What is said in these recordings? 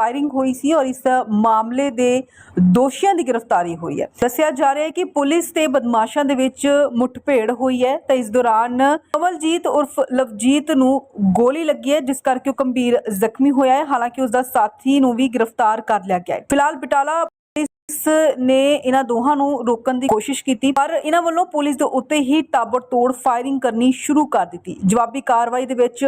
Firing ਹੋਈ ਸੀ ਔਰ ਇਸ ਮਾਮਲੇ ਦੇ ਦੋਸ਼ੀਆਂ ਦੀ ਗ੍ਰਿਫਤਾਰੀ ਹੋਈ ਹੈ। ਦੱਸਿਆ ਜਾ ਰਿਹਾ ਹੈ ਕਿ ਪੁਲਿਸ ਤੇ ਬਦਮਾਸ਼ਾਂ ਦੇ ਵਿੱਚ ਮੁੱਠਭੇੜ ਹੋਈ ਹੈ ਤਾਂ ਇਸ ਦੌਰਾਨ ਕਮਲਜੀਤ ਉਰਫ ਲਵਜੀਤ ਨੂੰ ਗੋਲੀ ਲੱਗੀ ਹੈ, ਜਿਸ ਕਰਕੇ ਉਹ ਗੰਭੀਰ ਜ਼ਖਮੀ ਹੋਇਆ ਹੈ। ਹਾਲਾਂਕਿ ਉਸ ਦਾ ਸਾਥੀ ਨੂੰ ਵੀ ਗ੍ਰਿਫਤਾਰ ਕਰ ਲਿਆ ਗਿਆ ਹੈ। ਫਿਲਹਾਲ ਬਟਾਲਾ ਪੁਲਿਸ ਨੇ ਇਹਨਾਂ ਦੋਹਾਂ ਨੂੰ ਰੋਕਣ ਦੀ ਕੋਸ਼ਿਸ਼ ਕੀਤੀ, ਪਰ ਇਹਨਾਂ ਵੱਲੋਂ ਪੁਲਿਸ ਦੇ ਉੱਤੇ ਹੀ ਤਾਬੜਤੋੜ ਫਾਇਰਿੰਗ ਕਰਨੀ ਸ਼ੁਰੂ ਕਰ ਦਿੱਤੀ। ਜਵਾਬੀ ਕਾਰਵਾਈ ਦੇ ਵਿੱਚ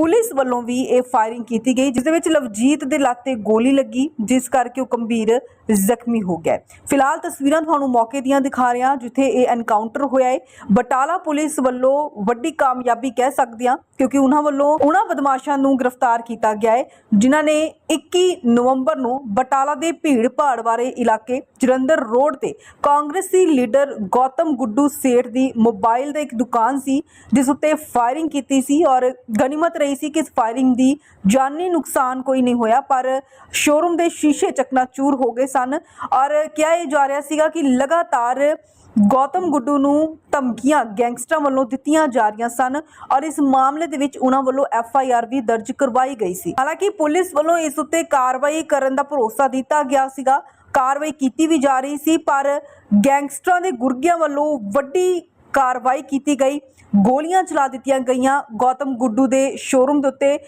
ਪੁਲਿਸ ਵੱਲੋਂ ਵੀ ਇਹ ਫਾਇਰਿੰਗ ਕੀਤੀ ਗਈ, ਜਿਸ ਦੇ ਵਿੱਚ ਲਵਜੀਤ ਦੇ ਲੱਤ ਤੇ ਗੋਲੀ ਲੱਗੀ, ਜਿਸ ਕਰਕੇ ਉਹ ਗੰਭੀਰ ਜ਼ਖਮੀ ਹੋ ਗਿਆ ਫਿਲਹਾਲ ਤਸਵੀਰਾਂ ਤੁਹਾਨੂੰ ਮੌਕੇ ਦੀਆਂ ਦਿਖਾ ਰਿਹਾ ਜਿੱਥੇ ਇਹ ਐਨਕਾਊਂਟਰ ਹੋਇਆ ਹੈ। ਬਟਾਲਾ ਪੁਲਿਸ ਵੱਲੋਂ ਵੱਡੀ ਕਾਮਯਾਬੀ ਕਹਿ ਸਕਦੇ ਹਾਂ, ਕਿਉਂਕਿ ਉਹਨਾਂ ਵੱਲੋਂ ਉਹਨਾਂ ਬਦਮਾਸ਼ਾਂ ਨੂੰ ਗ੍ਰਿਫਤਾਰ ਕੀਤਾ ਗਿਆ ਹੈ, ਜਿਨ੍ਹਾਂ ਨੇ 21 ਨਵੰਬਰ ਨੂੰ ਬਟਾਲਾ ਦੇ ਭੀੜ ਭਾੜ ਵਾਲੇ ਇਲਾਕੇ ਜਲੰਧਰ ਰੋਡ ਤੇ ਕਾਂਗਰਸੀ ਲੀਡਰ ਗੌਤਮ ਗੁੱਡੂ ਸੇਠ ਦੀ ਮੋਬਾਈਲ ਦਾ ਇੱਕ ਦੁਕਾਨ ਸੀ, ਜਿਸ ਉੱਤੇ ਫਾਇਰਿੰਗ ਕੀਤੀ ਸੀ ਔਰ ਗਨੀਮਤ ਰਹੀ ਸੀ ਕਿ ਇਸ ਫਾਇਰਿੰਗ ਦੀ ਜਾਨੀ ਨੁਕਸਾਨ ਕੋਈ ਨਹੀਂ ਹੋਇਆ, ਪਰ ਸ਼ੋਰੂਮ ਦੇ ਸ਼ੀਸ਼ੇ ਚਕਨਾਚੂਰ ਹੋ ਗਏ ਸਨ ਔਰ ਕਿਹਾ ਇਹ ਜਾ ਰਿਹਾ ਸੀਗਾ ਕਿ ਲਗਾਤਾਰ ਗੌਤਮ ਗੁੱਡੂ ਨੂੰ ਧਮਕੀਆਂ ਗੈਂਗਸਟਰਾਂ ਵੱਲੋਂ ਦਿੱਤੀਆਂ ਜਾ ਰਹੀਆਂ ਸਨ ਔਰ ਇਸ ਮਾਮਲੇ ਦੇ ਵਿੱਚ ਉਹਨਾਂ ਵੱਲੋਂ ਐਫ ਆਈ ਆਰ ਵੀ ਦਰਜ ਕਰਵਾਈ ਗਈ ਸੀ। ਹਾਲਾਂਕਿ ਪੁਲਿਸ ਵੱਲੋਂ ਇਸ ਉੱਤੇ ਕਾਰਵਾਈ ਕਰਨ ਦਾ ਭਰੋਸਾ ਦਿੱਤਾ ਗਿਆ ਸੀਗਾ। ਕਾਰਵਾਈ ਕੀਤੀ ਵੀ ਜਾ ਰਹੀ ਸੀ, ਪਰ ਗੈਂਗਸਟਰਾਂ ਦੇ ਗੁਰਗਿਆਂ ਵੱਲੋਂ ਵੱਡੀ ਕਾਰਵਾਈ ਕੀਤੀ ਗਈ। ਗੋਲੀਆਂ ਚਲਾ ਦਿੱਤੀਆਂ ਗਈਆਂ। ਗੌਤਮ ਗੁੱਡੂ ਦੇ ਸ਼ੋਰੂਮ ਦੇ ਉੱਤੇ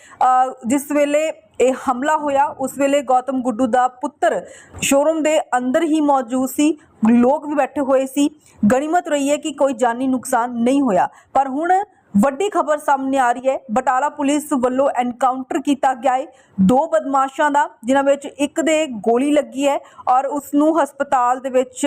ਜਿਸ ਵੇਲੇ ਇਹ ਹਮਲਾ ਹੋਇਆ, ਉਸ ਵੇਲੇ ਗੌਤਮ ਗੁੱਡੂ ਦਾ ਪੁੱਤਰ ਸ਼ੋਰੂਮ ਦੇ ਅੰਦਰ ਹੀ ਮੌਜੂਦ ਸੀ। ਲੋਕ ਵੀ ਬੈਠੇ ਹੋਏ ਸੀ। ਗਨੀਮਤ ਰਹੀ ਹੈ ਕਿ ਕੋਈ ਜਾਨੀ ਨੁਕਸਾਨ ਨਹੀਂ ਹੋਇਆ। ਪਰ ਹੁਣ ਵੱਡੀ ਖਬਰ ਸਾਹਮਣੇ ਆ ਰਹੀ ਹੈ। ਬਟਾਲਾ ਪੁਲਿਸ ਵੱਲੋਂ ਐਨਕਾਊਂਟਰ ਕੀਤਾ ਗਿਆ ਹੈ ਦੋ ਬਦਮਾਸ਼ਾਂ ਦਾ, ਜਿਨ੍ਹਾਂ ਵਿੱਚ ਇੱਕ ਦੇ ਗੋਲੀ ਲੱਗੀ ਹੈ ਔਰ ਉਸ ਨੂੰ ਹਸਪਤਾਲ ਦੇ ਵਿੱਚ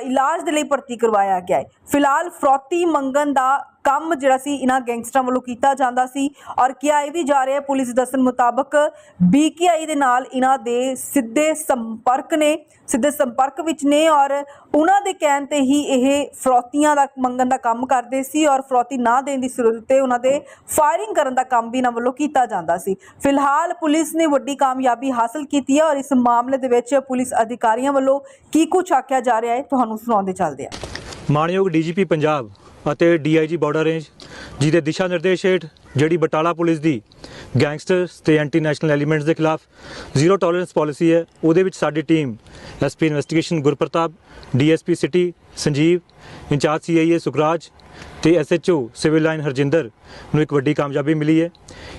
ਇਲਾਜ ਦੇ ਲਈ ਭਰਤੀ ਕਰਵਾਇਆ ਗਿਆ ਹੈ। ਫਿਲਹਾਲ ਫਰੋਤੀ ਮੰਗਣ ਦਾ ਕੰਮ ਜਿਹੜਾ ਸੀ ਇਹਨਾਂ ਗੈਂਗਸਟਰਾਂ ਵੱਲੋਂ ਕੀਤਾ ਜਾਂਦਾ ਸੀ ਔਰ ਕਿਹਾ ਇਹ ਵੀ ਜਾ ਰਿਹਾ ਹੈ, ਪੁਲਿਸ ਦੱਸਣ ਮੁਤਾਬਕ ਬੀਕੇਆਈ ਦੇ ਨਾਲ ਇਹਨਾਂ ਦੇ ਸਿੱਧੇ ਸੰਪਰਕ ਨੇ, ਸਿੱਧੇ ਸੰਪਰਕ ਵਿੱਚ ਨੇ ਔਰ ਉਹਨਾਂ ਦੇ ਕਹਿਣ ਤੇ ਹੀ ਇਹ ਫਰੋਤੀਆਂ ਦਾ ਮੰਗਣ ਦਾ ਕੰਮ ਕਰਦੇ ਸੀ ਔਰ ਫਰੋਤੀ ਨਾ ਦੇਣ ਦੀ ਸੂਰਤ ਤੇ ਉਹਨਾਂ ਦੇ ਫਾਇਰਿੰਗ ਕਰਨ ਦਾ ਕੰਮ ਵੀ ਇਹਨਾਂ ਵੱਲੋਂ ਕੀਤਾ ਜਾਂਦਾ ਸੀ। ਫਿਲਹਾਲ ਪੁਲਿਸ ਨੇ ਵੱਡੀ ਕਾਮਯਾਬੀ ਹਾਸਲ ਕੀਤੀ ਹੈ ਔਰ ਇਸ ਮਾਮਲੇ ਦੇ ਵਿੱਚ ਪੁਲਿਸ ਅਧਿਕਾਰੀਆਂ ਵੱਲੋਂ ਕੀ ਕੁਝ ਆਖਿਆ ਜਾ ਰਿਹਾ ਹੈ ਤੁਹਾਨੂੰ ਸੁਣਾਉਂਦੇ ਚੱਲਦੇ ਆ। ਮਾਣਯੋਗ ਡੀਜੀਪੀ ਪੰਜਾਬ ਅਤੇ ਡੀਆਈਜੀ ਬਾਰਡਰ ਰੇਂਜ ਜੀ ਦੇ ਦਿਸ਼ਾ ਨਿਰਦੇਸ਼ ਹੇਠ ਜਿਹੜੀ ਬਟਾਲਾ ਪੁਲਿਸ ਦੀ ਗੈਂਗਸਟਰਸ ਤੇ ਐਂਟੀ ਨੈਸ਼ਨਲ ਐਲੀਮੈਂਟਸ ਦੇ ਖਿਲਾਫ ਜ਼ੀਰੋ ਟੋਲਰੈਂਸ ਪਾਲਿਸੀ ਹੈ, ਉਹਦੇ ਵਿੱਚ ਸਾਡੀ team SP investigation Gurpratap, DSP city Sanjeev, in charge CIA Sukhraj ਤੇ ਐਸਐਚਓ ਸਿਵਲ ਲਾਈਨ ਹਰਜਿੰਦਰ ਨੂੰ ਇੱਕ ਵੱਡੀ ਕਾਮਯਾਬੀ ਮਿਲੀ ਹੈ।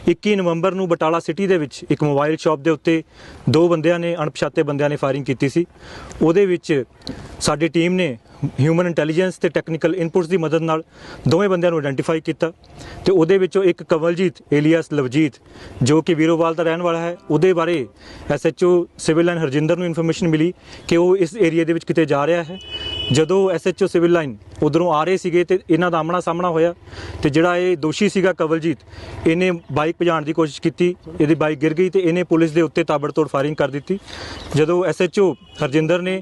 21 ਨਵੰਬਰ ਨੂੰ ਬਟਾਲਾ ਸਿਟੀ ਦੇ ਵਿੱਚ ਇੱਕ ਮੋਬਾਈਲ ਸ਼ਾਪ ਦੇ ਉੱਤੇ ਦੋ ਬੰਦਿਆਂ ਨੇ, ਅਣਪਛਾਤੇ ਬੰਦਿਆਂ ਨੇ ਫਾਇਰਿੰਗ ਕੀਤੀ ਸੀ। ਉਹਦੇ ਵਿੱਚ ਸਾਡੀ ਟੀਮ ਨੇ ਹਿਊਮਨ ਇੰਟੈਲੀਜੈਂਸ ਤੇ ਟੈਕਨੀਕਲ ਇਨਪੁਟਸ ਦੀ ਮਦਦ ਨਾਲ ਦੋਵੇਂ ਬੰਦਿਆਂ ਨੂੰ ਆਇਡੈਂਟੀਫਾਈ ਕੀਤਾ ਤੇ ਉਹਦੇ ਵਿੱਚੋਂ ਇੱਕ ਕਵਲਜੀਤ, ਏਲੀਅਸ ਲਵਜੀਤ, ਜੋ ਕਿ ਵੀਰੋਵਾਲ ਦਾ ਰਹਿਣ ਵਾਲਾ ਹੈ, ਉਹਦੇ ਬਾਰੇ ਐਸਐਚਓ ਸਿਵਲ ਲਾਈਨ ਹਰਜਿੰਦਰ ਨੂੰ ਇਨਫੋਰਮੇਸ਼ਨ ਮਿਲੀ ਕਿ ਉਹ ਇਸ ਏਰੀਆ ਦੇ ਵਿੱਚ ਕਿਤੇ ਜਾ ਰਿਹਾ ਹੈ। ਜਦੋਂ ਐਸਐਚਓ ਸਿਵਲ ਲਾਈਨ ਉਧਰੋਂ ਆ ਰਹੇ ਸੀਗੇ ਤੇ ਇਹਨਾਂ ਦਾ ਆਮਣਾ ਸਾਹਮਣਾ ਹੋਇਆ ਤੇ ਜਿਹੜਾ ਇਹ ਦੋਸ਼ੀ ਸੀਗਾ ਕਵਲਜੀਤ, ਇਹਨੇ ਬਾਈਕ ਭਜਾਉਣ ਦੀ ਕੋਸ਼ਿਸ਼ ਕੀਤੀ, ਇਹਦੀ ਬਾਈਕ ਗਿਰ ਗਈ ਤੇ ਇਹਨੇ ਪੁਲਿਸ ਦੇ ਉੱਤੇ ਤਾਬੜਤੋੜ ਫਾਇਰਿੰਗ ਕਰ ਦਿੱਤੀ। ਜਦੋਂ ਐਸਐਚਓ ਹਰਜਿੰਦਰ ਨੇ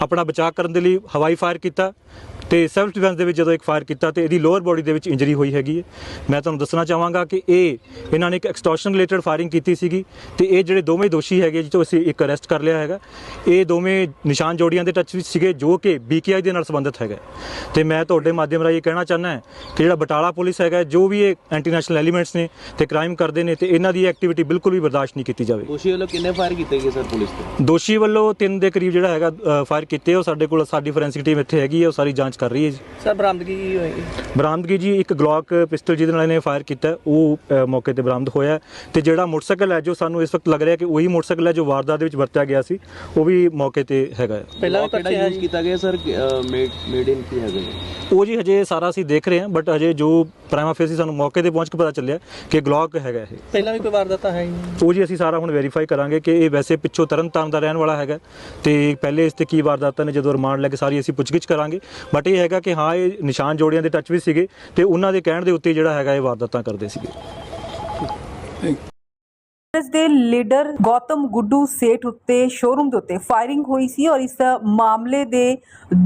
ਆਪਣਾ ਬਚਾਅ ਕਰਨ ਦੇ ਲਈ ਹਵਾਈ ਫਾਇਰ ਕੀਤਾ ਤੇ ਸੈਲਫ ਡਿਫੈਂਸ ਦੇ ਵਿੱਚ ਜਦੋਂ ਇੱਕ ਫਾਇਰ ਕੀਤਾ ਤੇ ਇਹਦੀ ਲੋਅਰ ਬੋਡੀ ਦੇ ਵਿੱਚ ਇੰਜਰੀ ਹੋਈ ਹੈਗੀ ਹੈ। ਮੈਂ ਤੁਹਾਨੂੰ ਦੱਸਣਾ ਚਾਹਾਂਗਾ ਕਿ ਇਹ ਇਹਨਾਂ ਨੇ ਇੱਕ ਐਕਸਟੋਰਸ਼ਨ ਰਿਲੇਟਡ ਫਾਇਰਿੰਗ ਕੀਤੀ ਸੀਗੀ ਤੇ ਇਹ ਜਿਹੜੇ ਦੋਵੇਂ ਦੋਸ਼ੀ ਹੈਗੇ ਜਿੱਥੋਂ ਅਸੀਂ ਇੱਕ ਅਰੈਸਟ ਕਰ ਲਿਆ ਹੈਗਾ ਇਹ ਦੋਵੇਂ ਨਿਸ਼ਾਨ ਜੋੜੀਆਂ ਦੇ ਟੱਚ ਵਿੱਚ ਸੀਗੇ ਜੋ ਕਿ ਬੀਕੇਆਈ ਦੇ ਨਾਲ ਸੰਬੰਧਿਤ ਹੈਗਾ। ਤੇ ਮੈਂ ਤੁਹਾਡੇ ਮਾਧਿਅਮ ਰਾਹੀਂ ਇਹ ਕਹਿਣਾ ਚਾਹੁੰਦਾ ਕਿ ਜਿਹੜਾ ਬਟਾਲਾ ਪੁਲਿਸ ਹੈਗਾ ਜੋ ਵੀ ਇਹ ਐਂਟੀ ਨੈਸ਼ਨਲ ਐਲੀਮੈਂਟਸ ਨੇ ਤੇ ਕ੍ਰਾਈਮ ਕਰਦੇ ਨੇ ਤੇ ਇਹਨਾਂ ਦੀ ਐਕਟੀਵਿਟੀ ਬਿਲਕੁਲ ਵੀ ਬਰਦਾਸ਼ਤ ਨਹੀਂ ਕੀਤੀ ਜਾਵੇ। ਦੋਸ਼ੀ ਵੱਲੋਂ ਕਿੰਨੇ ਫਾਇਰ ਕੀਤੇ ਗਏ ਸਰ ਪੁਲਿਸ ਤੇ? ਦੋਸ਼ੀ ਵੱਲੋਂ ਤਿੰਨ ਦੇ ਕਰੀਬ ਜਿਹੜਾ ਹੈਗਾ ਫਾਇਰ ਕੀਤੇ ਉਹ ਸਾਡੇ ਕੋਲ ਸਾਡੀ ਫੋਰੈਂਸਿਕ ਟੀਮ ਇੱਥੇ ਹੈਗੀ ਹੈ ਉਹ ਸਾਰੀ ਜਾਂਚ ਕਰ ਰਹੀ ਹੈ ਜੀ। ਸਰ ਬਰਾਮਦਗੀ ਕੀ ਹੋਏਗੀ ਬਰਾਮਦਗੀ ਜੀ ਇੱਕ ਗਲੌਕ ਪਿਸਟਲ ਜਿਹਦੇ ਨਾਲ ਇਹਨੇ ਫਾਇਰ ਕੀਤਾ ਉਹ ਅ, ਮੌਕੇ ਤੇ ਬਰਾਮਦ ਹੋਇਆ ਹੈ। ਤੇ ਜਿਹੜਾ ਮੋਟਰਸਾਈਕਲ ਹੈ ਜੋ ਸਾਨੂੰ ਇਸ ਵਕਤ ਲੱਗ ਰਿਹਾ ਕਿ ਉਹੀ ਮੋਟਰਸਾਈਕਲ ਹੈ ਜੋ ਵਾਰਦਾਤ ਦੇ ਵਿੱਚ ਵਰਤਿਆ ਗਿਆ ਸੀ ਉਹ ਵੀ ਮੌਕੇ ਤੇ ਹੈਗਾ ਹੈ। ਪਹਿਲਾਂ ਵੀ ਕਿਹੜਾ ਯੂਜ਼ ਕੀਤਾ ਗਿਆ ਸਰ? ਮੇਡ ਮੇਡ ਇਨ ਕੀ ਹੈਗਾ ਜੀ? ਉਹ ਜੀ ਹਜੇ ਸਾਰਾ ਅਸੀਂ ਦੇਖ ਰਹੇ ਹਾਂ ਬਟ ਹਜੇ ਜੋ ਪ੍ਰਾਈਮਾ ਫੇਸੀ ਸਾਨੂੰ ਮੌਕੇ ਤੇ ਪਹੁੰਚ ਕੇ ਪਤਾ ਚੱਲਿਆ ਕਿ ਗਲੌਕ ਹੈਗਾ ਇਹ। ਪਹਿਲਾਂ ਵੀ ਕੋਈ ਵਾਰਦਾਤ ਹੈ ਹੀ ਉਹ ਜੀ ਅਸੀਂ ਸਾਰਾ ਹੁਣ ਵੈਰੀਫਾਈ ਕਰਾਂਗੇ ਕਿ ਇਹ ਵੈਸੇ ਪਿੱਛੋਂ ਤਰਨਤਾਰਨ ਦਾ ਰਹਿਣ ਵਾਲਾ ਹੈਗਾ ਤੇ ਪਹਿਲੇ ਇਸ ਤੇ ਕੀ ਵਾਰਦਾਤਾਂ ਨੇ ਜਦੋਂ ਰਿਮਾਂਡ ਲੈ ਕੇ ਸਾਰੀ ਅਸੀਂ ਪੁੱਛਗਿੱਛ ਕਰਾਂਗੇ ਬਟ ਇਹ ਹੈਗਾ ਕਿ ਹਾਂ, ਇਹ ਨਿਸ਼ਾਨ ਜੋੜਿਆਂ ਦੇ ਟੱਚ ਵੀ ਸੀਗੇ ਤੇ ਉਹਨਾਂ ਦੇ ਕਹਿਣ ਦੇ ਉੱਤੇ ਜਿਹੜਾ ਹੈਗਾ ਇਹ ਵਾਰਦਾਤਾਂ ਕਰਦੇ ਸੀਗੇ। ਕਾਂਗਰਸ ਦੇ ਲੀਡਰ ਗੌਤਮ ਗੁੱਡੂ ਸੇਠ ਉੱਤੇ ਸ਼ੋਰੂਮ ਦੇ ਉੱਤੇ ਫਾਇਰਿੰਗ ਹੋਈ ਸੀ ਔਰ ਇਸ ਮਾਮਲੇ ਦੇ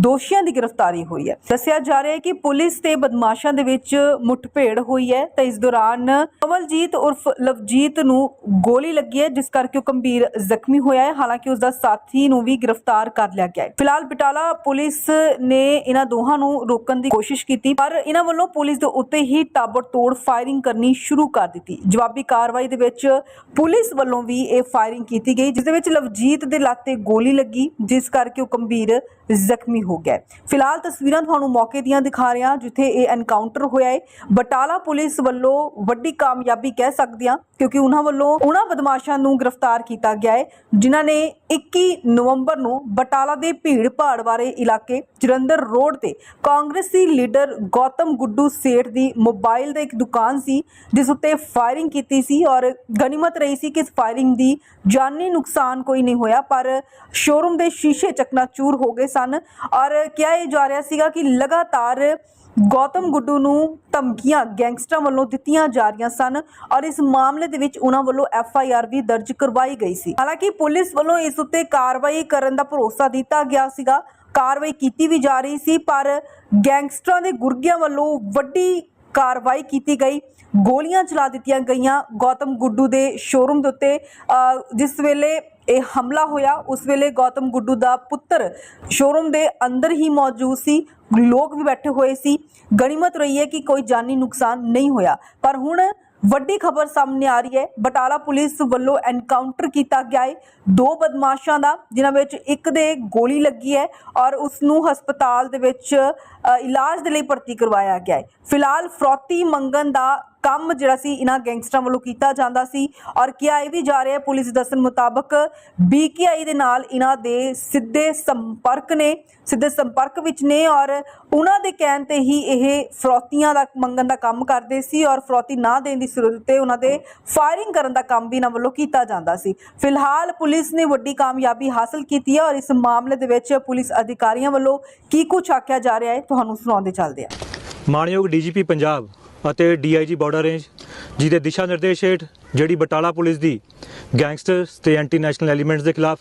ਦੋਸ਼ੀਆਂ ਦੀ ਗ੍ਰਿਫਤਾਰੀ ਹੋਈ ਹੈ। ਦੱਸਿਆ ਜਾ ਰਿਹਾ ਹੈ ਕਿ ਪੁਲਿਸ ਤੇ ਬਦਮਾਸ਼ਾਂ ਦੇ ਵਿੱਚ ਮੁੱਠਭੇੜ ਹੋਈ ਹੈ ਤਾਂ ਇਸ ਦੌਰਾਨ ਕਮਲਜੀਤ ਉਰਫ ਲਵਜੀਤ ਨੂੰ ਗੋਲੀ ਲੱਗੀ ਹੈ, ਜਿਸ ਕਰਕੇ ਉਹ ਗੰਭੀਰ ਜ਼ਖਮੀ ਹੋਇਆ ਹੈ। ਹਾਲਾਂਕਿ ਉਸ ਦਾ ਸਾਥੀ ਨੂੰ ਵੀ ਗ੍ਰਿਫਤਾਰ ਕਰ ਲਿਆ ਗਿਆ ਹੈ। ਫਿਲਹਾਲ ਬਟਾਲਾ ਪੁਲਿਸ ਨੇ ਇਹਨਾਂ ਦੋਹਾਂ ਨੂੰ ਰੋਕਣ ਦੀ ਕੋਸ਼ਿਸ਼ ਕੀਤੀ, ਪਰ ਇਹਨਾਂ ਵੱਲੋਂ ਪੁਲਿਸ ਦੇ ਉੱਤੇ ਹੀ ਤਾਬੜਤੋੜ ਫਾਇਰਿੰਗ ਕਰਨੀ ਸ਼ੁਰੂ ਕਰ ਦਿੱਤੀ। ਜਵਾਬੀ ਕਾਰਵਾਈ ਦੇ ਵਿੱਚ ਪੁਲਿਸ ਵੱਲੋਂ ਵੀ ਇਹ ਫਾਇਰਿੰਗ ਕੀਤੀ ਗਈ, ਜਿਸ ਦੇ ਵਿੱਚ ਲਵਜੀਤ ਦੇ ਲੱਤ ਤੇ ਗੋਲੀ ਲੱਗੀ, ਜਿਸ ਕਰਕੇ ਉਹ ਗੰਭੀਰ ਜ਼ਖਮੀ ਹੋ ਗਿਆ ਫਿਲਹਾਲ ਤਸਵੀਰਾਂ ਤੁਹਾਨੂੰ ਮੌਕੇ ਦੀਆਂ ਦਿਖਾ ਰਿਹਾ ਜਿੱਥੇ ਇਹ ਐਨਕਾਊਂਟਰ ਹੋਇਆ ਹੈ। ਬਟਾਲਾ ਪੁਲਿਸ ਵੱਲੋਂ ਵੱਡੀ ਕਾਮਯਾਬੀ ਕਹਿ ਸਕਦੇ ਹਾਂ, ਕਿਉਂਕਿ ਉਹਨਾਂ ਵੱਲੋਂ ਉਹਨਾਂ ਬਦਮਾਸ਼ਾਂ ਨੂੰ ਗ੍ਰਿਫਤਾਰ ਕੀਤਾ ਗਿਆ ਹੈ, ਜਿਨ੍ਹਾਂ ਨੇ 21 ਨਵੰਬਰ ਨੂੰ ਬਟਾਲਾ ਦੇ ਭੀੜ ਭਾੜ ਵਾਲੇ ਇਲਾਕੇ ਜਲੰਧਰ ਰੋਡ ਤੇ ਕਾਂਗਰਸੀ ਲੀਡਰ ਗੌਤਮ ਗੁੱਡੂ ਸੇਠ ਦੀ ਮੋਬਾਈਲ ਦਾ ਇੱਕ ਦੁਕਾਨ ਸੀ, ਜਿਸ ਉੱਤੇ ਫਾਇਰਿੰਗ ਕੀਤੀ ਸੀ ਔਰ ਗਨੀਮਤ ਰਹੀ ਸੀ ਕਿ ਇਸ ਫਾਇਰਿੰਗ ਦੀ ਜਾਨੀ ਨੁਕਸਾਨ ਕੋਈ ਨਹੀਂ ਹੋਇਆ, ਪਰ ਸ਼ੋਰੂਮ ਦੇ ਸ਼ੀਸ਼ੇ ਚਕਨਾਚੂਰ ਹੋ ਗਏ ਸਨ। ਔਰ ਕਿਹਾ ਇਹ ਜਾ ਰਿਹਾ ਸੀਗਾ ਕਿ ਲਗਾਤਾਰ ਗੌਤਮ ਗੁੱਡੂ ਨੂੰ ਧਮਕੀਆਂ ਗੈਂਗਸਟਰਾਂ ਵੱਲੋਂ ਦਿੱਤੀਆਂ ਜਾ ਰਹੀਆਂ ਸਨ ਔਰ ਇਸ ਮਾਮਲੇ ਦੇ ਵਿੱਚ ਉਹਨਾਂ ਵੱਲੋਂ ਐਫ ਆਈ ਆਰ ਵੀ ਦਰਜ ਕਰਵਾਈ ਗਈ ਸੀ। ਹਾਲਾਂਕਿ ਪੁਲਿਸ ਵੱਲੋਂ ਇਸ ਉੱਤੇ ਕਾਰਵਾਈ ਕਰਨ ਦਾ ਭਰੋਸਾ ਦਿੱਤਾ ਗਿਆ ਸੀਗਾ। ਕਾਰਵਾਈ ਕੀਤੀ ਵੀ ਜਾ ਰਹੀ ਸੀ, ਪਰ ਗੈਂਗਸਟਰਾਂ ਦੇ ਗੁਰਗਿਆਂ ਵੱਲੋਂ ਵੱਡੀ ਕਾਰਵਾਈ ਕੀਤੀ ਗਈ। ਗੋਲੀਆਂ ਚਲਾ ਦਿੱਤੀਆਂ ਗਈਆਂ ਗੌਤਮ ਗੁੱਡੂ ਦੇ ਸ਼ੋਰੂਮ ਦੇ ਉੱਤੇ। ਜਿਸ ਵੇਲੇ ਇਹ ਹਮਲਾ ਹੋਇਆ। ਉਸ ਵੇਲੇ ਗੌਤਮ ਗੁੱਡੂ ਦਾ ਪੁੱਤਰ ਸ਼ੋਰੂਮ ਦੇ ਅੰਦਰ ਹੀ ਮੌਜੂਦ ਸੀ। ਲੋਕ ਵੀ ਬੈਠੇ ਹੋਏ ਸੀ। ਗਣੀਮਤ ਰਹੀ ਹੈ ਕਿ ਕੋਈ ਜਾਨੀ ਨੁਕਸਾਨ ਨਹੀਂ ਹੋਇਆ। ਪਰ ਹੁਣ ਵੱਡੀ ਖਬਰ ਸਾਹਮਣੇ ਆ ਰਹੀ ਹੈ। ਬਟਾਲਾ ਪੁਲਿਸ ਵੱਲੋਂ ਐਨਕਾਊਂਟਰ ਕੀਤਾ ਗਿਆ ਹੈ। ਦੋ ਬਦਮਾਸ਼ਾਂ ਦਾ, ਜਿਨ੍ਹਾਂ ਵਿੱਚ ਇੱਕ ਦੇ ਗੋਲੀ ਲੱਗੀ ਹੈ ਔਰ ਉਸ ਨੂੰ ਹਸਪਤਾਲ ਦੇ ਵਿੱਚ ਇਲਾਜ ਦੇ ਲਈ ਭਰਤੀ ਕਰਵਾਇਆ ਗਿਆ ਹੈ। ਫਿਲਹਾਲ ਫਰੋਤੀ ਮੰਗਣ ਦਾ ਕੰਮ ਜਿਹੜਾ ਸੀ ਇਹਨਾਂ ਗੈਂਗਸਟਰਾਂ ਵੱਲੋਂ ਕੀਤਾ ਜਾਂਦਾ ਸੀ। ਔਰ ਕਿਹਾ ਇਹ ਵੀ ਜਾ ਰਿਹਾ ਪੁਲਿਸ ਦੱਸਣ ਮੁਤਾਬਕ ਬੀਕੇਆਈ ਦੇ ਨਾਲ ਇਹਨਾਂ ਦੇ ਸਿੱਧੇ ਸੰਪਰਕ ਨੇ, ਸਿੱਧੇ ਸੰਪਰਕ ਵਿੱਚ ਨੇ ਔਰ ਉਹਨਾਂ ਦੇ ਕਹਿਣ ਤੇ ਹੀ ਇਹ ਫਰੋਤੀਆਂ ਦਾ ਮੰਗਣ ਦਾ ਕੰਮ ਕਰਦੇ ਸੀ ਔਰ ਫਰੋਤੀ ਨਾ ਦੇਣ ਦੀ ਸੁਰਤ ਤੇ ਉਹਨਾਂ ਦੇ ਫਾਇਰਿੰਗ ਕਰਨ ਦਾ ਕੰਮ ਵੀ ਇਹਨਾਂ ਵੱਲੋਂ ਕੀਤਾ ਜਾਂਦਾ ਸੀ। ਫਿਲਹਾਲ ਪੁਲਿਸ ਨੇ ਵੱਡੀ ਕਾਮਯਾਬੀ ਹਾਸਲ ਕੀਤੀ ਹੈ ਔਰ ਇਸ ਮਾਮਲੇ ਦੇ ਵਿੱਚ ਪੁਲਿਸ ਅਧਿਕਾਰੀਆਂ ਵੱਲੋਂ ਕੀ ਕੁਝ ਆਖਿਆ ਜਾ ਰਿਹਾ ਹੈ, ਤੁਹਾਨੂੰ ਸੁਣਾਉਂਦੇ ਚੱਲਦੇ ਆ ਮਾਣਯੋਗ ਡੀਜੀਪੀ ਪੰਜਾਬ ਅਤੇ ਡੀਆਈਜੀ ਬਾਰਡਰ ਰੇਂਜ ਜਿਹਦੇ ਦਿਸ਼ਾ ਨਿਰਦੇਸ਼ ਹੇਠ ਜਿਹੜੀ ਬਟਾਲਾ ਪੁਲਿਸ ਦੀ ਗੈਂਗਸਟਰਸ ਤੇ ਐਂਟੀ ਨੈਸ਼ਨਲ ਐਲੀਮੈਂਟਸ ਦੇ ਖਿਲਾਫ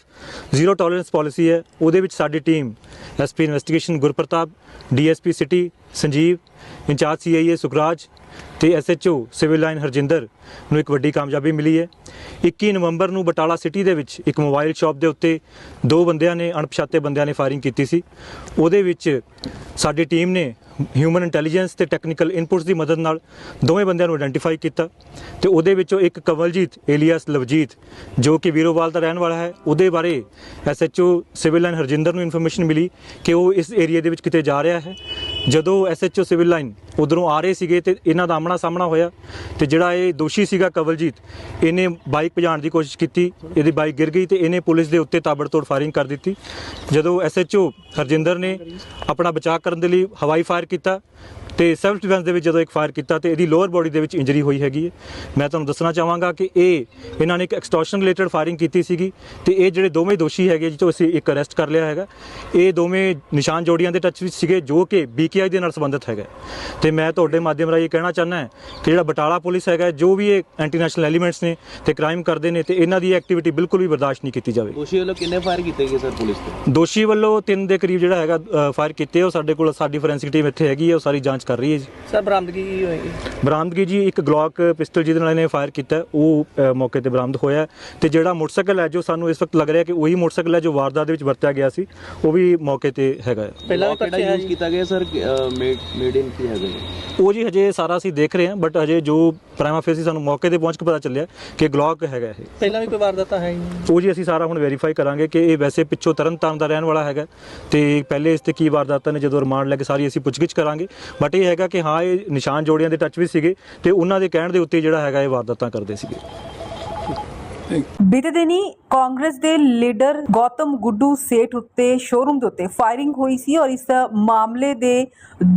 ਜ਼ੀਰੋ ਟੋਲਰੈਂਸ ਪਾਲਿਸੀ ਹੈ, ਉਹਦੇ ਵਿੱਚ ਸਾਡੀ team SP investigation Gurpratap DSP city Sanjeev, in charge CIA Sukhraj ਤੇ ਐਸਐਚਓ ਸਿਵਲ ਲਾਈਨ ਹਰਜਿੰਦਰ ਨੂੰ ਇੱਕ ਵੱਡੀ ਕਾਮਯਾਬੀ ਮਿਲੀ ਹੈ। 21 ਨਵੰਬਰ ਨੂੰ ਬਟਾਲਾ ਸਿਟੀ ਦੇ ਵਿੱਚ ਇੱਕ ਮੋਬਾਈਲ ਸ਼ਾਪ ਦੇ ਉੱਤੇ ਦੋ ਬੰਦਿਆਂ ਨੇ ਅਣਪਛਾਤੇ ਬੰਦਿਆਂ ਨੇ ਫਾਇਰਿੰਗ ਕੀਤੀ ਸੀ। ਉਹਦੇ ਵਿੱਚ ਸਾਡੀ ਟੀਮ ਨੇ ਹਿਊਮਨ ਇੰਟੈਲੀਜੈਂਸ ਤੇ ਟੈਕਨੀਕਲ ਇਨਪੁਟਸ ਦੀ ਮਦਦ ਨਾਲ ਦੋਵੇਂ ਬੰਦਿਆਂ ਨੂੰ ਆਇਡੈਂਟੀਫਾਈ ਕੀਤਾ ਤੇ ਉਹਦੇ ਵਿੱਚੋਂ ਇੱਕ ਕਵਲਜੀਤ ਏਲੀਅਸ ਲਵਜੀਤ, ਜੋ ਕਿ ਵੀਰੋਵਾਲ ਦਾ ਰਹਿਣ ਵਾਲਾ ਹੈ, ਉਹਦੇ ਬਾਰੇ ਐਸਐਚਓ ਸਿਵਲ ਲਾਈਨ ਹਰਜਿੰਦਰ ਨੂੰ ਇਨਫੋਰਮੇਸ਼ਨ ਮਿਲੀ ਕਿ ਉਹ ਇਸ ਏਰੀਆ ਦੇ ਵਿੱਚ ਕਿਤੇ ਜਾ ਰਿਹਾ ਹੈ। ਜਦੋਂ ਐਸਐਚਓ ਸਿਵਲ ਲਾਈਨ ਉਧਰੋਂ ਆ ਰਹੇ ਸੀਗੇ ਤੇ ਇਹਨਾਂ ਦਾ ਆਮਣਾ ਸਾਹਮਣਾ ਹੋਇਆ ਤੇ ਜਿਹੜਾ ਇਹ ਦੋਸ਼ੀ ਸੀਗਾ ਕਵਲਜੀਤ, ਇਹਨੇ ਬਾਈਕ ਭਜਾਉਣ ਦੀ ਕੋਸ਼ਿਸ਼ ਕੀਤੀ, ਇਹਦੀ ਬਾਈਕ ਗਿਰ ਗਈ ਤੇ ਇਹਨੇ ਪੁਲਿਸ ਦੇ ਉੱਤੇ ਤਾਬੜਤੋੜ ਫਾਇਰਿੰਗ ਕਰ ਦਿੱਤੀ। ਜਦੋਂ ਐਸਐਚਓ ਹਰਜਿੰਦਰ ਨੇ ਆਪਣਾ ਬਚਾਅ ਕਰਨ ਦੇ ਲਈ ਹਵਾਈ ਫਾਇਰ ਕੀਤਾ ਤੇ ਸੈਲਫ ਡਿਫੈਂਸ ਦੇ ਵਿੱਚ ਜਦੋਂ ਇੱਕ ਫਾਇਰ ਕੀਤਾ ਤੇ ਇਹਦੀ ਲੋਅਰ ਬੋਡੀ ਦੇ ਵਿੱਚ ਇੰਜਰੀ ਹੋਈ ਹੈਗੀ ਹੈ। ਮੈਂ ਤੁਹਾਨੂੰ ਦੱਸਣਾ ਚਾਹਾਂਗਾ ਕਿ ਇਹ ਇਹਨਾਂ ਨੇ ਇੱਕ ਐਕਸਟੋਰਸ਼ਨ ਰਿਲੇਟਡ ਫਾਇਰਿੰਗ ਕੀਤੀ ਸੀਗੀ ਤੇ ਇਹ ਜਿਹੜੇ ਦੋਵੇਂ ਦੋਸ਼ੀ ਹੈਗੇ ਜਿਹ ਅਸੀਂ ਇੱਕ ਅਰੈਸਟ ਕਰ ਲਿਆ ਹੈਗਾ ਇਹ ਦੋਵੇਂ ਨਿਸ਼ਾਨ ਜੋੜੀਆਂ ਦੇ ਟੱਚ ਵਿੱਚ ਸੀਗੇ ਜੋ ਕਿ ਬੀਕੇਆਈ ਦੇ ਨਾਲ ਸੰਬੰਧਿਤ ਹੈਗਾ ਤੇ ਮੈਂ ਤੁਹਾਡੇ ਮਾਧਿਅਮ ਰਾਹੀਂ ਇਹ ਕਹਿਣਾ ਚਾਹੁੰਦਾ ਹਾਂ ਕਿ ਜਿਹੜਾ ਬਟਾਲਾ ਪੁਲਿਸ ਹੈਗਾ ਜੋ ਵੀ ਇਹ ਐਂਟੀ ਨੈਸ਼ਨਲ ਐਲੀਮੈਂਟਸ ਨੇ ਤੇ ਕ੍ਰਾਈਮ ਕਰਦੇ ਨੇ ਤੇ ਇਹਨਾਂ ਦੀ ਐਕਟੀਵਿਟੀ ਬਿਲਕੁਲ ਵੀ ਬਰਦਾਸ਼ਤ ਨਹੀਂ ਕੀਤੀ ਜਾਵੇ। ਦੋਸ਼ੀ ਵੱਲੋਂ ਕਿੰਨੇ ਫਾਇਰ ਕੀਤੇ ਗਏ ਸਰ ਪੁਲਿਸ ਤੇ? ਦੋਸ਼ੀ ਵੱਲੋਂ ਤਿੰਨ ਦੇ ਕਰੀਬ ਜਿਹੜਾ ਹੈਗਾ ਫਾਇਰ ਕੀਤੇ ਉਹ ਸਾਡੇ ਕੋਲ ਸਾਡੀ ਫੋਰੈਂਸਿਕ ਟੀਮ ਇੱਥੇ ਹੈਗੀ ਹੈ ਉਹ ਸਾਰੀ ਜਾਂਚ ਕਰ ਰਹੀ ਹੈ ਜੀ? ਸਰ ਬਰਾਮਦਗੀ ਕੀ ਹੋਏਗੀ ਬਰਾਮਦਗੀ ਜੀ ਇੱਕ ਗਲੌਕ ਪਿਸਟਲ ਜਿਹਦੇ ਨਾਲ ਇਹਨੇ ਫਾਇਰ ਕੀਤਾ ਉਹ ਅ, ਮੌਕੇ ਤੇ ਬਰਾਮਦ ਹੋਇਆ ਹੈ ਤੇ ਜਿਹੜਾ ਮੋਟਰਸਾਈਕਲ ਹੈ ਜੋ ਸਾਨੂੰ ਇਸ ਵਕਤ ਲੱਗ ਰਿਹਾ ਕਿ ਉਹੀ ਮੋਟਰਸਾਈਕਲ ਹੈ ਜੋ ਵਾਰਦਾਤ ਦੇ ਵਿੱਚ ਵਰਤਿਆ ਗਿਆ ਸੀ ਉਹ ਵੀ ਮੌਕੇ ਤੇ ਹੈਗਾ ਹੈ। ਪਹਿਲਾਂ ਵੀ ਕਿਹੜਾ ਪਰਚੇ ਹੈ ਯੂਜ਼ ਕੀਤਾ ਗਿਆ ਸਰ? ਮੇਡ ਮੇਡ ਇਨ ਕੀ ਹੈਗਾ ਜੀ? ਉਹ ਜੀ ਹਜੇ ਸਾਰਾ ਅਸੀਂ ਦੇਖ ਰਹੇ ਹਾਂ ਬਟ ਹਜੇ ਜੋ ਪ੍ਰਾਈਮਾ ਫੇਸੀ ਸਾਨੂੰ ਮੌਕੇ ਤੇ ਪਹੁੰਚ ਕੇ ਪਤਾ ਚੱਲਿਆ ਕਿ ਗਲੌਕ ਹੈਗਾ ਇਹ। ਪਹਿਲਾਂ ਵੀ ਕੋਈ ਵਾਰਦਾਤਾਂ ਹੈ ਹੀ ਨਹੀਂ। ਉਹ ਜੀ ਅਸੀਂ ਸਾਰਾ ਹੁਣ ਵੈਰੀਫਾਈ ਕਰਾਂਗੇ ਕਿ ਇਹ ਵੈਸੇ ਪਿੱਛੋਂ ਤਰਨਤਾਰਨ ਦਾ ਰਹਿਣ ਵਾਲਾ ਹੈਗਾ ਤੇ ਪਹਿਲੇ ਇਸ ਤੇ ਕੀ ਵਾਰਦਾਤਾਂ ਨੇ ਜਦੋਂ ਰਿਮਾਂਡ ਲੈ ਕੇ ਸਾਰੀ ਅਸੀਂ ਪੁੱਛਗਿੱਛ ਕਰਾਂਗੇ ਬਟ ਇਹ ਹੈਗਾ ਕਿ ਹਾਂ, ਇਹ ਨਿਸ਼ਾਨ ਜੋੜੀਆਂ ਦੇ ਟੱਚ ਵੀ ਸੀਗੇ ਤੇ ਉਹਨਾਂ ਦੇ ਕਹਿਣ ਦੇ ਉੱਤੇ ਜਿਹੜਾ ਹੈਗਾ ਇਹ ਵਾਰਦਾਤਾਂ ਕਰਦੇ ਸੀਗੇ। ਬੀਤੇ ਦਿਨੀ ਕਾਂਗਰਸ ਦੇ ਲੀਡਰ ਗੌਤਮ ਗੁੱਡੂ ਸੇਠ ਉੱਤੇ ਸ਼ੋਰੂਮ ਦੇ ਉੱਤੇ ਫਾਇਰਿੰਗ ਹੋਈ ਸੀ ਔਰ ਇਸ ਮਾਮਲੇ ਦੇ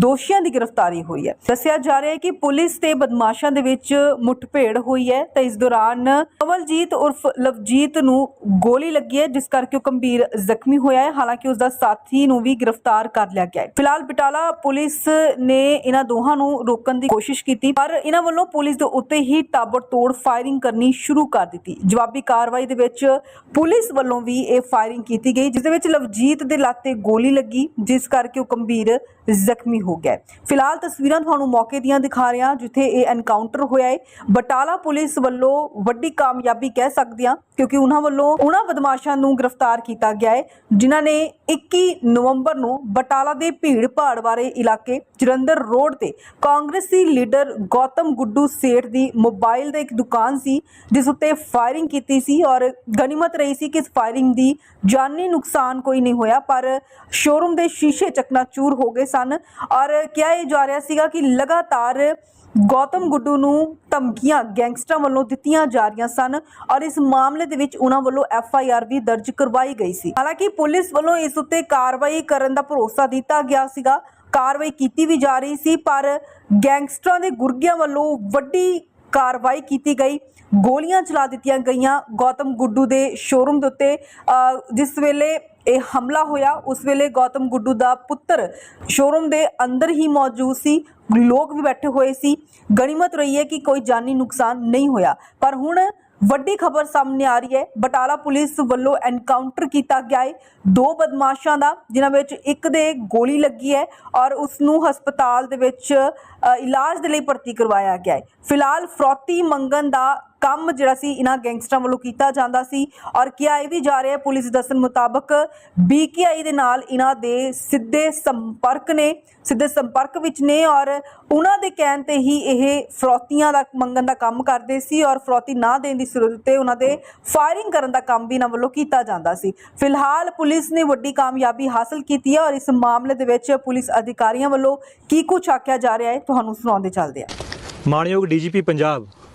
ਦੋਸ਼ੀਆਂ ਦੀ ਗ੍ਰਿਫਤਾਰੀ ਹੋਈ ਹੈ। ਦੱਸਿਆ ਜਾ ਰਿਹਾ ਹੈ ਕਿ ਪੁਲਿਸ ਤੇ ਬਦਮਾਸ਼ਾਂ ਦੇ ਵਿੱਚ ਮੁੱਠਭੇੜ ਹੋਈ ਹੈ ਤਾਂ ਇਸ ਦੌਰਾਨ ਕਮਲਜੀਤ ਉਰਫ ਲਵਜੀਤ ਨੂੰ ਗੋਲੀ ਲੱਗੀ ਹੈ, ਜਿਸ ਕਰਕੇ ਉਹ ਗੰਭੀਰ ਜ਼ਖਮੀ ਹੋਇਆ ਹੈ। ਹਾਲਾਂਕਿ ਉਸ ਦਾ ਸਾਥੀ ਨੂੰ ਵੀ ਗ੍ਰਿਫਤਾਰ ਕਰ ਲਿਆ ਗਿਆ ਹੈ। ਫਿਲਹਾਲ ਬਟਾਲਾ ਪੁਲਿਸ ਨੇ ਇਹਨਾਂ ਦੋਹਾਂ ਨੂੰ ਰੋਕਣ ਦੀ ਕੋਸ਼ਿਸ਼ ਕੀਤੀ, ਪਰ ਇਹਨਾਂ ਵੱਲੋਂ ਪੁਲਿਸ ਦੇ ਉੱਤੇ ਹੀ ਤਾਬੜਤੋੜ ਫਾਇਰਿੰਗ ਕਰਨੀ ਸ਼ੁਰੂ ਕਰ ਦਿੱਤੀ। ਜਵਾਬੀ ਕਾਰਵਾਈ ਦੇ ਵਿੱਚ ਪੁਲਿਸ ਵੱਲੋਂ ਵੀ ਇਹ ਫਾਇਰਿੰਗ ਕੀਤੀ ਗਈ, ਜਿਸ ਦੇ ਵਿੱਚ ਲਵਜੀਤ ਦੇ ਲੱਤ ਤੇ ਗੋਲੀ ਲੱਗੀ, ਜਿਸ ਕਰਕੇ ਉਹ ਗੰਭੀਰ ਜ਼ਖਮੀ ਹੋ ਗਿਆ ਫਿਲਹਾਲ ਤਸਵੀਰਾਂ ਤੁਹਾਨੂੰ ਮੌਕੇ ਦੀਆਂ ਦਿਖਾ ਰਿਹਾ ਜਿੱਥੇ ਇਹ ਐਨਕਾਊਂਟਰ ਹੋਇਆ ਹੈ। ਬਟਾਲਾ ਪੁਲਿਸ ਵੱਲੋਂ ਵੱਡੀ ਕਾਮਯਾਬੀ ਕਹਿ ਸਕਦੇ ਹਾਂ, ਕਿਉਂਕਿ ਉਹਨਾਂ ਵੱਲੋਂ ਉਹਨਾਂ ਬਦਮਾਸ਼ਾਂ ਨੂੰ ਗ੍ਰਿਫਤਾਰ ਕੀਤਾ ਗਿਆ ਹੈ, ਜਿਨ੍ਹਾਂ ਨੇ 21 ਨਵੰਬਰ ਨੂੰ ਬਟਾਲਾ ਦੇ ਭੀੜ ਭਾੜ ਵਾਲੇ ਇਲਾਕੇ ਜਲੰਧਰ ਰੋਡ ਤੇ ਕਾਂਗਰਸੀ ਲੀਡਰ ਗੌਤਮ ਗੁੱਡੂ ਸੇਠ ਦੀ ਮੋਬਾਈਲ ਦਾ ਇੱਕ ਦੁਕਾਨ ਸੀ, ਜਿਸ ਉੱਤੇ ਫਾਇਰਿੰਗ ਕੀਤੀ ਸੀ ਔਰ ਗਨੀਮਤ ਰਹੀ ਸੀ ਕਿ ਇਸ ਫਾਇਰਿੰਗ ਦੀ ਜਾਨੀ ਨੁਕਸਾਨ ਕੋਈ ਨਹੀਂ ਹੋਇਆ, ਪਰ ਸ਼ੋਰੂਮ ਦੇ ਸ਼ੀਸ਼ੇ ਚਕਨਾਚੂਰ ਹੋ ਗਏ। ਸਨ ਔਰ ਕਿਹਾ ਇਹ ਜਾ ਰਿਹਾ ਸੀਗਾ ਕਿ ਲਗਾਤਾਰ ਗੌਤਮ ਗੁੱਡੂ ਨੂੰ ਧਮਕੀਆਂ ਗੈਂਗਸਟਰਾਂ ਵੱਲੋਂ ਦਿੱਤੀਆਂ ਜਾ ਰਹੀਆਂ ਸਨ ਔਰ ਇਸ ਮਾਮਲੇ ਦੇ ਵਿੱਚ ਉਹਨਾਂ ਵੱਲੋਂ ਐਫ ਆਈ ਆਰ ਵੀ ਦਰਜ ਕਰਵਾਈ ਗਈ ਸੀ। ਹਾਲਾਂਕਿ ਪੁਲਿਸ ਵੱਲੋਂ ਇਸ ਉੱਤੇ ਕਾਰਵਾਈ ਕਰਨ ਦਾ ਭਰੋਸਾ ਦਿੱਤਾ ਗਿਆ ਸੀਗਾ। ਕਾਰਵਾਈ ਕੀਤੀ ਵੀ ਜਾ ਰਹੀ ਸੀ ਪਰ ਗੈਂਗਸਟਰਾਂ ਦੇ ਗੁਰਗਿਆਂ ਵੱਲੋਂ ਵੱਡੀ ਕਾਰਵਾਈ ਕੀਤੀ ਗਈ। ਗੋਲੀਆਂ ਚਲਾ ਦਿੱਤੀਆਂ ਗਈਆਂ ਗੌਤਮ ਗੁੱਡੂ ਦੇ ਸ਼ੋਰੂਮ ਦੇ ਉੱਤੇ। ਅ, ਜਿਸ ਵੇਲੇ ਇਹ ਹਮਲਾ ਹੋਇਆ। ਉਸ ਵੇਲੇ ਗੌਤਮ ਗੁੱਡੂ ਦਾ ਪੁੱਤਰ ਸ਼ੋਰੂਮ ਦੇ ਅੰਦਰ ਹੀ ਮੌਜੂਦ ਸੀ। ਲੋਕ ਵੀ ਬੈਠੇ ਹੋਏ ਸੀ। ਗਣੀਮਤ ਰਹੀ ਹੈ ਕਿ ਕੋਈ ਜਾਨੀ ਨੁਕਸਾਨ ਨਹੀਂ ਹੋਇਆ। ਪਰ ਹੁਣ ਵੱਡੀ ਖਬਰ ਸਾਹਮਣੇ ਆ ਰਹੀ ਹੈ। ਬਟਾਲਾ ਪੁਲਿਸ ਵੱਲੋਂ ਐਨਕਾਊਂਟਰ ਕੀਤਾ ਗਿਆ ਹੈ। ਦੋ ਬਦਮਾਸ਼ਾਂ ਦਾ, ਜਿਨ੍ਹਾਂ ਵਿੱਚ ਇੱਕ ਦੇ ਗੋਲੀ ਲੱਗੀ ਹੈ ਔਰ ਉਸ ਨੂੰ ਹਸਪਤਾਲ ਦੇ ਵਿੱਚ ਇਲਾਜ ਦੇ ਲਈ ਭਰਤੀ ਕਰਵਾਇਆ ਗਿਆ ਹੈ। ਫਿਲਹਾਲ ਫਰੋਤੀ ਮੰਗਣ ਦਾ ਕੰਮ ਜਿਹੜਾ ਸੀ ਇਹਨਾਂ ਗੈਂਗਸਟਰਾਂ ਵੱਲੋਂ ਕੀਤਾ ਜਾਂਦਾ ਸੀ ਔਰ ਕਿਹਾ ਇਹ ਵੀ ਜਾ ਰਿਹਾ ਪੁਲਿਸ ਦੱਸਣ ਮੁਤਾਬਕ ਬੀਕੇਆਈ ਦੇ ਨਾਲ ਇਹਨਾਂ ਦੇ ਸਿੱਧੇ ਸੰਪਰਕ ਨੇ, ਸਿੱਧੇ ਸੰਪਰਕ ਵਿੱਚ ਨੇ ਔਰ ਉਹਨਾਂ ਦੇ ਕਹਿਣ ਤੇ ਹੀ ਇਹ ਫਰੋਤੀਆਂ ਦਾ ਮੰਗਣ ਦਾ ਕੰਮ ਕਰਦੇ ਸੀ ਔਰ ਫਰੋਤੀ ਨਾ ਦੇਣ ਦੀ ਸੂਰਤ ਤੇ ਉਹਨਾਂ ਦੇ ਫਾਇਰਿੰਗ ਕਰਨ ਦਾ ਕੰਮ ਵੀ ਇਹਨਾਂ ਵੱਲੋਂ ਕੀਤਾ ਜਾਂਦਾ ਸੀ। ਫਿਲਹਾਲ ਪੁਲਿਸ ਨੇ ਵੱਡੀ ਕਾਮਯਾਬੀ ਹਾਸਲ ਕੀਤੀ ਹੈ ਔਰ ਇਸ ਮਾਮਲੇ ਦੇ ਵਿੱਚ ਪੁਲਿਸ ਅਧਿਕਾਰੀਆਂ ਵੱਲੋਂ ਕੀ ਕੁਝ ਆਖਿਆ ਜਾ ਰਿਹਾ ਹੈ, ਤੁਹਾਨੂੰ ਸੁਣਾਉਂਦੇ ਚੱਲਦੇ ਆ ਮਾਣਯੋਗ ਡੀਜੀਪੀ ਪੰਜਾਬ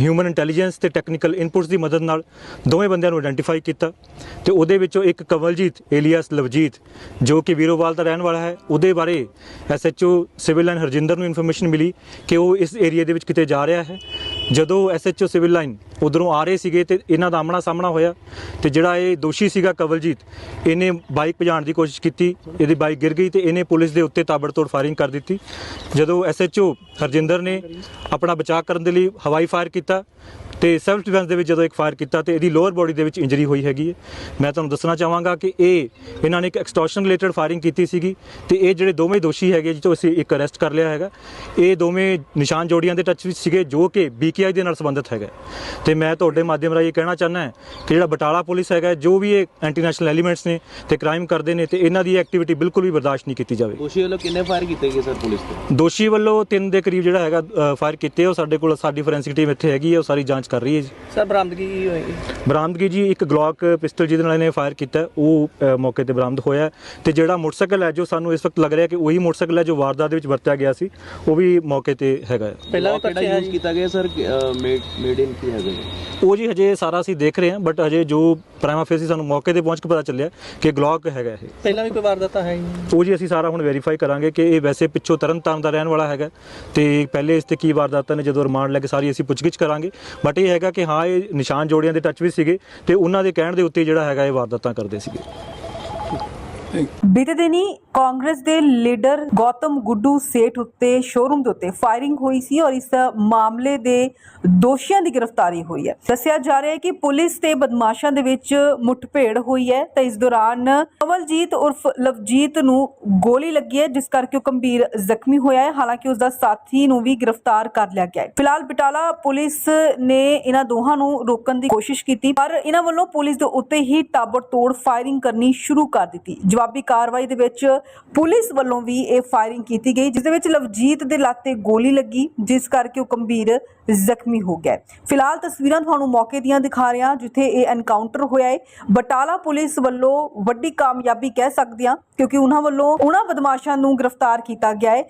ਹਿਊਮਨ ਇੰਟੈਲੀਜੈਂਸ ਤੇ ਟੈਕਨੀਕਲ ਇਨਪੁਟਸ ਦੀ ਮਦਦ ਨਾਲ ਦੋਵੇਂ ਬੰਦਿਆਂ ਨੂੰ ਆਇਡੈਂਟੀਫਾਈ ਕੀਤਾ ਤੇ ਉਹਦੇ ਵਿੱਚੋਂ ਇੱਕ ਕਵਲਜੀਤ ਏਲੀਅਸ ਲਵਜੀਤ ਜੋ ਕਿ ਵੀਰੋਵਾਲ ਦਾ ਰਹਿਣ ਵਾਲਾ ਹੈ, ਉਹਦੇ ਬਾਰੇ ਐਸਐਚਓ ਸਿਵਲ ਲਾਈਨ ਹਰਜਿੰਦਰ ਨੂੰ ਇਨਫੋਰਮੇਸ਼ਨ ਮਿਲੀ ਕਿ ਉਹ ਇਸ ਏਰੀਆ ਦੇ ਵਿੱਚ ਕਿਤੇ ਜਾ ਰਿਹਾ ਹੈ। ਜਦੋਂ ਐਸਐਚਓ ਸਿਵਲ ਲਾਈਨ ਉਧਰੋਂ ਆ ਰਹੇ ਸੀਗੇ ਤੇ ਇਹਨਾਂ ਦਾ ਆਮਣਾ ਸਾਹਮਣਾ ਹੋਇਆ ਤੇ ਜਿਹੜਾ ਇਹ ਦੋਸ਼ੀ ਸੀਗਾ ਕਵਲਜੀਤ, ਇਹਨੇ ਬਾਈਕ ਭਜਾਉਣ ਦੀ ਕੋਸ਼ਿਸ਼ ਕੀਤੀ, ਇਹਦੀ ਬਾਈਕ ਗਿਰ ਗਈ ਤੇ ਇਹਨੇ ਪੁਲਿਸ ਦੇ ਉੱਤੇ ਤਾਬੜਤੋੜ ਫਾਇਰਿੰਗ ਕਰ ਦਿੱਤੀ। ਜਦੋਂ ਐਸਐਚਓ ਹਰਜਿੰਦਰ ਨੇ ਆਪਣਾ ਬਚਾਅ ਕਰਨ ਦੇ ਲਈ ਹਵਾਈ ਫਾਇਰ ਕੀਤਾ ਤੇ ਸੈਲਫ ਡਿਫੈਂਸ ਦੇ ਵਿੱਚ ਜਦੋਂ ਇੱਕ ਫਾਇਰ ਕੀਤਾ ਤੇ ਇਹਦੀ ਲੋਅਰ ਬੋਡੀ ਦੇ ਵਿੱਚ ਇੰਜਰੀ ਹੋਈ ਹੈਗੀ ਹੈ। ਮੈਂ ਤੁਹਾਨੂੰ ਦੱਸਣਾ ਚਾਹਾਂਗਾ ਕਿ ਇਹ ਇਹਨਾਂ ਨੇ ਇੱਕ ਐਕਸਟੋਰਸ਼ਨ ਰਿਲੇਟਡ ਫਾਇਰਿੰਗ ਕੀਤੀ ਸੀਗੀ ਤੇ ਇਹ ਜਿਹੜੇ ਦੋਵੇਂ ਦੋਸ਼ੀ ਹੈਗੇ ਜਿੱਥੋਂ ਅਸੀਂ ਇੱਕ ਅਰੈਸਟ ਕਰ ਲਿਆ ਹੈਗਾ ਇਹ ਦੋਵੇਂ ਨਿਸ਼ਾਨ ਜੋੜੀਆਂ ਦੇ ਟੱਚ ਵਿੱਚ ਸੀਗੇ ਜੋ ਕਿ ਬੀਕੇਆਈ ਦੇ ਨਾਲ ਸੰਬੰਧਿਤ ਹੈਗਾ ਤੇ ਮੈਂ ਤੁਹਾਡੇ ਮਾਧਿਅਮ ਰਾਹੀਂ ਇਹ ਕਹਿਣਾ ਚਾਹੁੰਦਾ ਕਿ ਜਿਹੜਾ ਬਟਾਲਾ ਪੁਲਿਸ ਹੈਗਾ ਜੋ ਵੀ ਇਹ ਐਂਟੀ ਨੈਸ਼ਨਲ ਐਲੀਮੈਂਟਸ ਨੇ ਤੇ ਕ੍ਰਾਈਮ ਕਰਦੇ ਨੇ ਤੇ ਇਹਨਾਂ ਦੀ ਐਕਟੀਵਿਟੀ ਬਿਲਕੁਲ ਵੀ ਬਰਦਾਸ਼ਤ ਨਹੀਂ ਕੀਤੀ ਜਾਵੇ। ਦੋਸ਼ੀ ਵੱਲੋਂ ਕਿੰਨੇ ਫਾਇਰ ਕੀਤੇ ਗਏ ਸਰ ਪੁਲਿਸ ਤੇ? ਦੋਸ਼ੀ ਵੱਲੋਂ ਤਿੰਨ ਦੇ ਕਰੀਬ ਜਿਹੜਾ ਹੈਗਾ ਫਾਇਰ ਕੀਤੇ ਉਹ ਸਾਡੇ ਕੋਲ ਸਾਡੀ ਫੋਰੈਂਸਿਕ ਟੀਮ ਇੱਥੇ ਹੈਗੀ ਹੈ ਉਹ ਸਾਰੀ ਜਾਂਚ ਕਰ ਰਹੀ ਹੈ ਜੀ। ਸਰ ਬਰਾਮਦਗੀ ਕੀ ਹੋਏਗੀ? ਬਰਾਮਦਗੀ ਜੀ ਇੱਕ ਗਲੌਕ ਪਿਸਟਲ ਜਿਹਦੇ ਨਾਲ ਇਹਨੇ ਫਾਇਰ ਕੀਤਾ ਉਹ ਮੌਕੇ ਤੇ ਬਰਾਮਦ ਹੋਇਆ ਤੇ ਜਿਹੜਾ ਮੋਟਰਸਾਈਕਲ ਹੈ ਜੋ ਸਾਨੂੰ ਇਸ ਵਕਤ ਲੱਗ ਰਿਹਾ ਕਿ ਉਹੀ ਮੋਟਰਸਾਈਕਲ ਹੈ ਜੋ ਵਾਰਦਾਤ ਦੇ ਵਿੱਚ ਵਰਤਿਆ ਗਿਆ ਸੀ ਉਹ ਵੀ ਮੌਕੇ ਤੇ ਹੈਗਾ ਹੈ। ਪਹਿਲਾਂ ਕਿਹੜਾ ਯੂਜ਼ ਕੀਤਾ ਗਿਆ ਸਰ? ਮੇਡ ਮੇਡ ਇਨ ਕੀ ਹੈਗਾ ਜੀ? ਉਹ ਜੀ ਹਜੇ ਸਾਰਾ ਅਸੀਂ ਦੇਖ ਰਹੇ ਹਾਂ ਬਟ ਹਜੇ ਜੋ ਪ੍ਰਾਈਮਾ ਫੇਸੀ ਸਾਨੂੰ ਮੌਕੇ ਤੇ ਪਹੁੰਚ ਕੇ ਪਤਾ ਚੱਲਿਆ ਕਿ ਗਲੌਕ ਹੈਗਾ ਇਹ। ਪਹਿਲਾਂ ਵੀ ਕੋਈ ਵਾਰਦਾਤਾਂ ਹੈ ਉਹ ਜੀ ਅਸੀਂ ਸਾਰਾ ਹੁਣ ਵੈਰੀਫਾਈ ਕਰਾਂਗੇ ਕਿ ਇਹ ਵੈਸੇ ਪਿੱਛੋਂ ਤਰਨਤਾਰਨ ਦਾ ਰਹਿਣ ਵਾਲਾ ਹੈਗਾ ਤੇ ਪਹਿਲੇ ਇਸ ਤੇ ਕੀ ਵਾਰਦਾਤਾਂ ਨੇ ਜਦੋਂ ਰਿਮਾਂਡ ਲੈ ਕੇ ਸਾਰੀ ਅਸੀਂ ਪੁੱਛਗਿੱਛ ਕਰਾਂਗੇ। ਬਟ ਇਹ ਹੈਗਾ ਕਿ ਹਾਂ, ਇਹ ਨਿਸ਼ਾਨ ਜੋੜੀਆਂ ਦੇ ਟੱਚ ਵਿੱਚ ਸੀਗੇ ਤੇ ਉਹਨਾਂ ਦੇ ਕਹਿਣ ਦੇ ਉੱਤੇ ਜਿਹੜਾ ਹੈਗਾ ਇਹ ਵਾਰਦਾਤਾਂ ਕਰਦੇ ਸੀਗੇ। ਬੀਤੇ ਦਿਨੀ ਕਾਂਗਰਸ ਦੇ ਲੀਡਰ ਗੌਤਮ ਗੁੱਡੂ ਸੇਠ ਉੱਤੇ ਸ਼ੋਰੂਮ ਦੇ ਉੱਤੇ ਫਾਇਰਿੰਗ ਹੋਈ ਸੀ ਔਰ ਇਸ ਮਾਮਲੇ ਦੇ ਦੋਸ਼ੀਆਂ ਦੀ ਗ੍ਰਿਫਤਾਰੀ ਹੋਈ ਹੈ। ਦੱਸਿਆ ਜਾ ਰਿਹਾ ਹੈ ਕਿ ਪੁਲਿਸ ਤੇ ਬਦਮਾਸ਼ਾਂ ਦੇ ਵਿੱਚ ਮੁੱਠਭੇੜ ਹੋਈ ਹੈ ਤਾਂ ਇਸ ਦੌਰਾਨ ਕਮਲਜੀਤ ਉਰਫ ਲਵਜੀਤ ਨੂੰ ਗੋਲੀ ਲੱਗੀ ਹੈ, ਜਿਸ ਕਰਕੇ ਉਹ ਗੰਭੀਰ ਜ਼ਖਮੀ ਹੋਇਆ ਹੈ। ਹਾਲਾਂਕਿ ਉਸ ਦਾ ਸਾਥੀ ਨੂੰ ਵੀ ਗ੍ਰਿਫਤਾਰ ਕਰ ਲਿਆ ਗਿਆ ਹੈ। ਫਿਲਹਾਲ ਬਟਾਲਾ ਪੁਲਿਸ ਨੇ ਇਹਨਾਂ ਦੋਹਾਂ ਨੂੰ ਰੋਕਣ ਦੀ ਕੋਸ਼ਿਸ਼ ਕੀਤੀ, ਪਰ ਇਹਨਾਂ ਵੱਲੋਂ ਪੁਲਿਸ ਦੇ ਉੱਤੇ ਹੀ ਤਾਬੜਤੋੜ ਫਾਇਰਿੰਗ ਕਰਨੀ ਸ਼ੁਰੂ ਕਰ ਦਿੱਤੀ। ਜਵਾਬੀ ਕਾਰਵਾਈ ਦੇ ਵਿੱਚ ਪੁਲਿਸ ਵੱਲੋਂ ਵੀ ਇਹ ਫਾਇਰਿੰਗ ਕੀਤੀ ਗਈ, ਜਿਸ ਦੇ ਵਿੱਚ ਲਵਜੀਤ ਦੇ ਲੱਤ ਤੇ ਗੋਲੀ ਲੱਗੀ, ਜਿਸ ਕਰਕੇ ਉਹ ਗੰਭੀਰ ਜ਼ਖਮੀ ਹੋ ਗਿਆ ਫਿਲਹਾਲ ਤਸਵੀਰਾਂ ਤੁਹਾਨੂੰ ਮੌਕੇ ਦੀਆਂ ਦਿਖਾ ਰਿਹਾ ਜਿੱਥੇ ਇਹ ਐਨਕਾਊਂਟਰ ਹੋਇਆ ਹੈ। ਬਟਾਲਾ ਪੁਲਿਸ ਵੱਲੋਂ ਵੱਡੀ ਕਾਮਯਾਬੀ ਕਹਿ ਸਕਦੇ ਹਾਂ, ਕਿਉਂਕਿ ਉਹਨਾਂ ਵੱਲੋਂ ਉਹਨਾਂ ਬਦਮਾਸ਼ਾਂ ਨੂੰ ਗ੍ਰਿਫਤਾਰ ਕੀਤਾ ਗਿਆ ਹੈ।